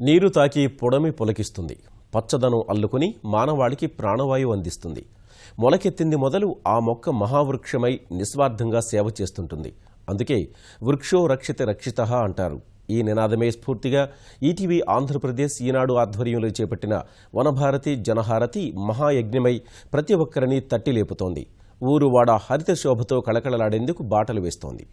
నీరు తాకి పొడమి పొలకిస్తుంది. పచ్చదనం అల్లుకుని మానవాళికి ప్రాణవాయువు అందిస్తుంది. మొలకెత్తింది మొదలు ఆ మొక్క మహావృక్షమై నిస్వార్థంగా సేవ చేస్తుంటుంది. అందుకే వృక్షో రక్షిత రక్షిత అంటారు. ఈ నినాదమే స్ఫూర్తిగా ఈటీవీ ఆంధ్రప్రదేశ్ ఈనాడు ఆధ్వర్యంలో చేపట్టిన వనభారతి జనహారతి మహాయజ్ఞమై ప్రతి ఒక్కరిని తట్టి లేపుతోంది ఊరువాడ హరిత శోభతో కళకళలాడేందుకు బాటలు వేస్తోంది.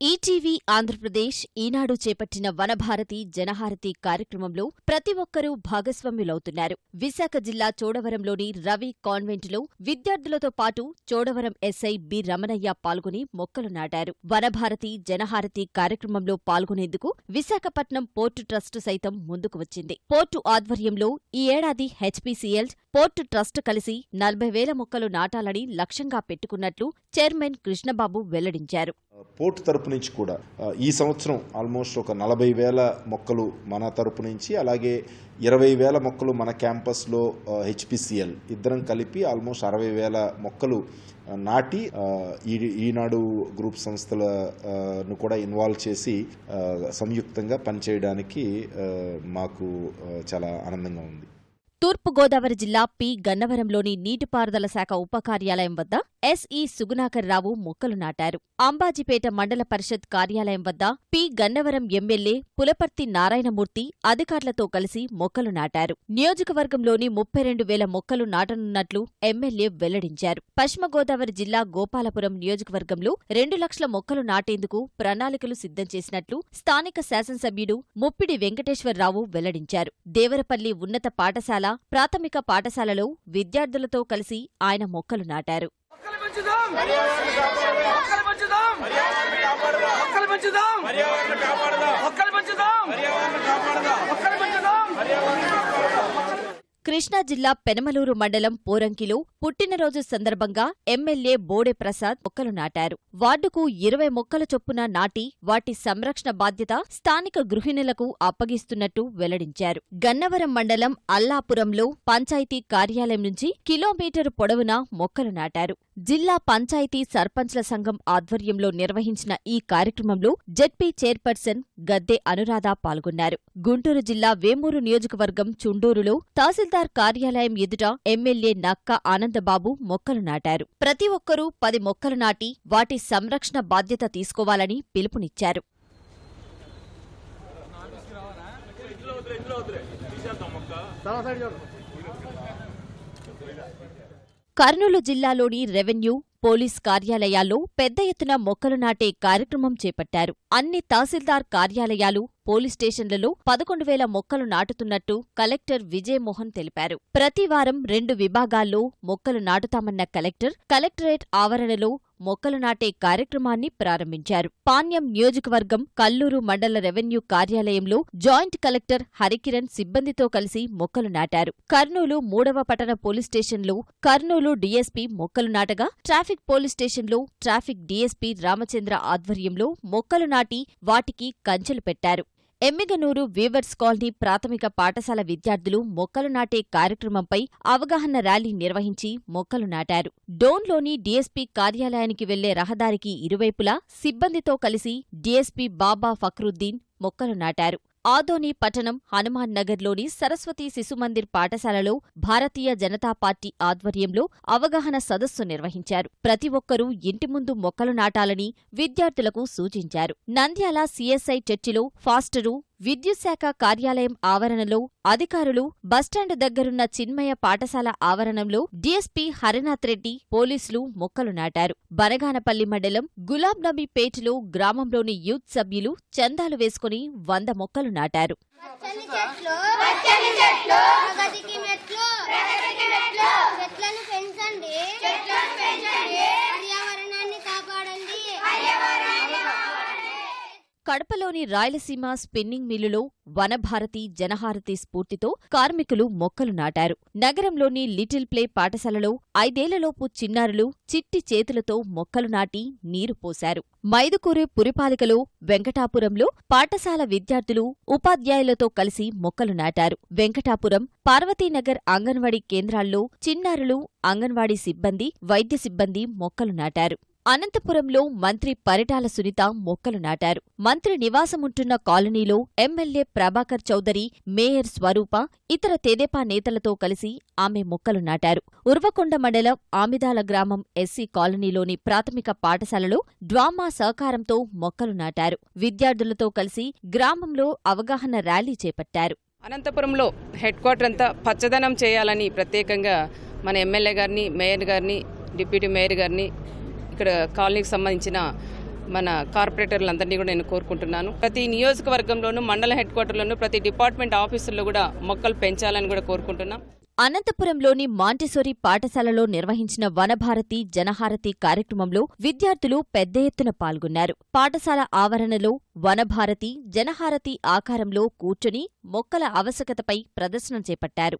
ఈటీవీ ఆంధ్రప్రదేశ్ ఈనాడు చేపట్టిన వనభారతి జనహారతి కార్యక్రమంలో ప్రతి ఒక్కరూ భాగస్వామ్యులవుతున్నారు విశాఖ జిల్లా చోడవరంలోని రవి కాన్వెంటులో విద్యార్థులతో పాటు చోడవరం ఎస్ఐ బి రమణయ్య పాల్గొని మొక్కలు నాటారు. వనభారతి జనహారతి కార్యక్రమంలో పాల్గొనేందుకు విశాఖపట్నం పోర్టు ట్రస్టు సైతం ముందుకు వచ్చింది. పోర్టు ఆధ్వర్యంలో ఈ ఏడాది హెచ్పీసీఎల్ పోర్టు ట్రస్ట్ కలిసి నలభై వేల మొక్కలు నాటాలని లక్ష్యంగా పెట్టుకున్నట్లు చైర్మన్ కృష్ణబాబు వెల్లడించారు. పోర్ట్ తరపు నుంచి కూడా ఈ సంవత్సరం ఆల్మోస్ట్ ఒక నలభై వేల మొక్కలు మన తరపు నుంచి అలాగే ఇరవై వేల మొక్కలు మన క్యాంపస్లో హెచ్పిసిఎల్ ఇద్దరం కలిపి ఆల్మోస్ట్ అరవై వేల మొక్కలు నాటి ఈ ఈనాడు గ్రూప్ సంస్థలను కూడా ఇన్వాల్వ్ చేసి సంయుక్తంగా పనిచేయడానికి మాకు చాలా ఆనందంగా ఉంది. తూర్పుగోదావరి జిల్లా పి. గన్నవరంలోని నీటిపారుదల శాఖ ఉప కార్యాలయం వద్ద ఎస్ఈ సుగుణాకర్రావు మొక్కలు నాటారు. అంబాజీపేట మండల పరిషత్ కార్యాలయం వద్ద పి. గన్నవరం ఎమ్మెల్యే పులపర్తి నారాయణమూర్తి అధికారులతో కలిసి మొక్కలు నాటారు. నియోజకవర్గంలోని ముప్పై రెండు వేల మొక్కలు నాటనున్నట్లు ఎమ్మెల్యే వెల్లడించారు. పశ్చిమ గోదావరి జిల్లా గోపాలపురం నియోజకవర్గంలో రెండు లక్షల మొక్కలు నాటేందుకు ప్రణాళికలు సిద్ధం చేసినట్లు స్థానిక శాసనసభ్యుడు ముప్పిడి వెంకటేశ్వరరావు వెల్లడించారు. దేవరపల్లి ఉన్నత పాఠశాల ప్రాథమిక పాఠశాలలో విద్యార్థులతో కలిసి ఆయన మొక్కలు నాటారు. కృష్ణా జిల్లా పెనమలూరు మండలం పోరంకిలో పుట్టినరోజు సందర్భంగా ఎమ్మెల్యే బోడె ప్రసాద్ మొక్కలు నాటారు. వార్డుకు ఇరవై మొక్కల చొప్పున నాటి వాటి సంరక్షణ బాధ్యత స్థానిక గృహిణులకు అప్పగిస్తున్నట్టు వెల్లడించారు. గన్నవరం మండలం అల్లాపురంలో పంచాయతీ కార్యాలయం నుంచి కిలోమీటరు పొడవున మొక్కలు నాటారు. జిల్లా పంచాయతీ సర్పంచ్ల సంఘం ఆధ్వర్యంలో నిర్వహించిన ఈ కార్యక్రమంలో జెడ్పీ చైర్పర్సన్ గద్దె అనురాధ పాల్గొన్నారు. గుంటూరు జిల్లా వేమూరు నియోజకవర్గం చుండూరులో తహసీల్దార్ కార్యాలయం ఎదుట ఎమ్మెల్యే నక్క గోవిందబాబు మొక్కలు నాటారు. ప్రతి ఒక్కరూ పది మొక్కలు నాటి వాటి సంరక్షణ బాధ్యత తీసుకోవాలని పిలుపునిచ్చారు. కర్నూలు జిల్లాలోని రెవెన్యూ పోలీస్ కార్యాలయాల్లో పెద్ద ఎత్తున మొక్కలు నాటే కార్యక్రమం చేపట్టారు. అన్ని తహసీల్దార్ కార్యాలయాలు పోలీస్ స్టేషన్లలో పదకొండు వేల మొక్కలు నాటుతున్నట్టు కలెక్టర్ విజయమోహన్ తెలిపారు. ప్రతి వారం రెండు విభాగాల్లో మొక్కలు నాటుతామన్న కలెక్టర్ కలెక్టరేట్ ఆవరణలో మొక్కలు నాటే కార్యక్రమాన్ని ప్రారంభించారు. పాణ్యం నియోజకవర్గం కల్లూరు మండల రెవెన్యూ కార్యాలయంలో జాయింట్ కలెక్టర్ హరికిరణ్ సిబ్బందితో కలిసి మొక్కలు నాటారు. కర్నూలు మూడవ పట్టణ పోలీస్ స్టేషన్లో కర్నూలు డీఎస్పీ మొక్కలు నాటగా ట్రాఫిక్ పోలీస్ స్టేషన్లో ట్రాఫిక్ డీఎస్పీ రామచంద్ర ఆధ్వర్యంలో మొక్కలు నాటి వాటికి కంచెలు పెట్టారు. ఎమ్మిగనూరు వీవర్స్ కాలనీ ప్రాథమిక పాఠశాల విద్యార్థులు మొక్కలు నాటే కార్యక్రమంపై అవగాహన ర్యాలీ నిర్వహించి మొక్కలు నాటారు. డోన్లోని డీఎస్పీ కార్యాలయానికి వెళ్ళే రహదారికి ఇరువైపులా సిబ్బందితో కలిసి డీఎస్పీ బాబా ఫక్రుద్దీన్ మొక్కలు నాటారు. ఆదోని పట్టణం హనుమాన్ నగర్లోని సరస్వతి శిశుమందిర్ పాఠశాలలో భారతీయ జనతా పార్టీ ఆధ్వర్యంలో అవగాహన సదస్సు నిర్వహించారు. ప్రతి ఒక్కరూ ఇంటి ముందు మొక్కలు నాటాలని విద్యార్థులకు సూచించారు. నంద్యాల సీఎస్ఐ చర్చిలో ఫాస్టరు విద్యుత్ శాఖ కార్యాలయం ఆవరణలో అధికారులు బస్టాండ్ దగ్గరున్న చిన్మయ పాఠశాల ఆవరణంలో డీఎస్పీ హరినాథ్ రెడ్డి పోలీసులు మొక్కలు నాటారు. బనగానపల్లి మండలం గులాబ్ గ్రామంలోని యూత్ సభ్యులు చందాలు వేసుకుని వంద మొక్కలు నాటారు. పచ్చని చెట్లు కడపలోని రాయలసీమ స్పిన్నింగ్ మిల్లులో వనభారతి జనహారతి స్ఫూర్తితో కార్మికులు మొక్కలు నాటారు. నగరంలోని లిటిల్ ప్లే పాఠశాలలో ఐదేళ్ళలోపు చిన్నారులు చిట్టి చేతులతో మొక్కలు నాటి నీరు పోశారు. మైదుకూరు పురిపాలికలో వెంకటాపురంలో పాఠశాల విద్యార్థులు ఉపాధ్యాయులతో కలిసి మొక్కలు నాటారు. వెంకటాపురం పార్వతీనగర్ అంగన్వాడీ కేంద్రాల్లో చిన్నారులు అంగన్వాడీ సిబ్బంది వైద్య సిబ్బంది మొక్కలు నాటారు. అనంతపురంలో మంత్రి పరిటాల సునీత మొక్కలు నాటారు. మంత్రి నివాసముంటున్న కాలనీలో ఎమ్మెల్యే ప్రభాకర్ చౌదరి మేయర్ స్వరూప ఇతర తెదేపా నేతలతో కలిసి ఆమె మొక్కలు నాటారు. ఉర్వకొండ మండలం ఆమిదాల గ్రామం ఎస్సీ కాలనీలోని ప్రాథమిక పాఠశాలలో డ్వామా సహకారంతో మొక్కలు నాటారు. విద్యార్థులతో కలిసి గ్రామంలో అవగాహన ర్యాలీ చేపట్టారు. అనంతపురంలో హెడ్ క్వార్టర్ అంతా పచ్చదనం చేయాలని ప్రత్యేకంగా మన ఎమ్మెల్యే గారిని మేయర్ గారిని డిప్యూటీ మేయర్ గారిని ఇక్కడ కాలనీకి సంబంధించిన మన కార్పొరేటర్లందరినీ కూడా నేను కోరుకుంటున్నాను. ప్రతి నియోజకవర్గంలోనూ మండల హెడ్ క్వార్టర్లోనూ ప్రతి డిపార్ట్మెంట్ ఆఫీసుల్లో కూడా మొక్కలు పెంచాలని కూడా కోరుకుంటున్నాం. అనంతపురంలోని మాంటిసోరి పాఠశాలలో నిర్వహించిన వనభారతి జనహారతి కార్యక్రమంలో విద్యార్థులు పెద్ద ఎత్తున పాల్గొన్నారు. పాఠశాల ఆవరణలో వనభారతి జనహారతి ఆకారంలో కూర్చొని మొక్కల ఆవశ్యకతపై ప్రదర్శన చేపట్టారు.